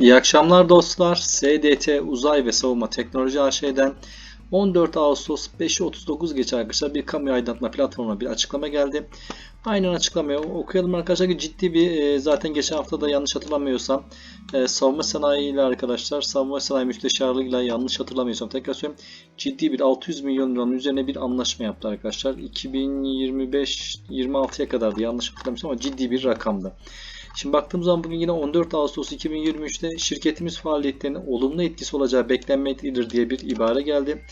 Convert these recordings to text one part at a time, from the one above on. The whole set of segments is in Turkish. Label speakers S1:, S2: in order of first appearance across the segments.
S1: İyi akşamlar dostlar. SDT Uzay ve Savunma Teknoloji AŞ'den 14 Ağustos 5.39 geçe arkadaşlar bir kamu aydınlatma platformuna bir açıklama geldi. Aynen açıklamayı okuyalım arkadaşlar ki ciddi bir e, zaten geçen hafta da yanlış hatırlamıyorsam e, savunma sanayi ile arkadaşlar savunma sanayi müsteşarlığıyla yanlış hatırlamıyorsam tekrar söyleyeyim ciddi bir 600 milyon liranın üzerine bir anlaşma yaptı arkadaşlar. 2025-26'ya kadardı yanlış hatırlamıyorsam ama ciddi bir rakamdı. Şimdi baktığımız zaman bugün yine 14 Ağustos 2023'te şirketimiz faaliyetlerine olumlu etkisi olacağı beklenmektedir diye bir ibare geldi.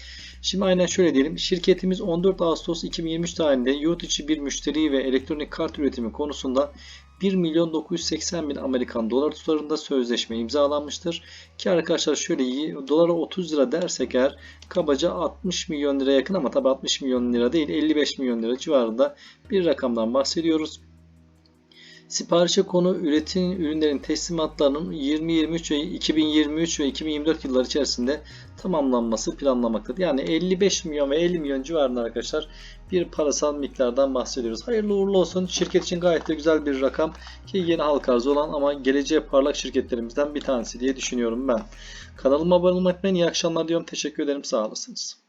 S1: Şimdi aynen şöyle diyelim. Şirketimiz 14 Ağustos 2023 tarihinde yurt içi bir müşteri ve elektronik kart üretimi konusunda 1 milyon 980 bin Amerikan dolar tutarında sözleşme imzalanmıştır. Ki arkadaşlar şöyle iyi dolara 30 lira dersek eğer kabaca 60 milyon liraya yakın ama tabi 60 milyon lira değil 55 milyon lira civarında bir rakamdan bahsediyoruz. Siparişe konu üretim ürünlerin teslimatlarının 2023 ve 2023 ve 2024 yılları içerisinde tamamlanması planlamaktadır. Yani 55 milyon ve 50 milyon civarında arkadaşlar bir parasal miktardan bahsediyoruz. Hayırlı uğurlu olsun. Şirket için gayet de güzel bir rakam ki yeni halka arz olan ama geleceğe parlak şirketlerimizden bir tanesi diye düşünüyorum ben. Kanalıma abone olmayı unutmayın. İyi akşamlar diyorum. Teşekkür ederim. Sağ olasınız.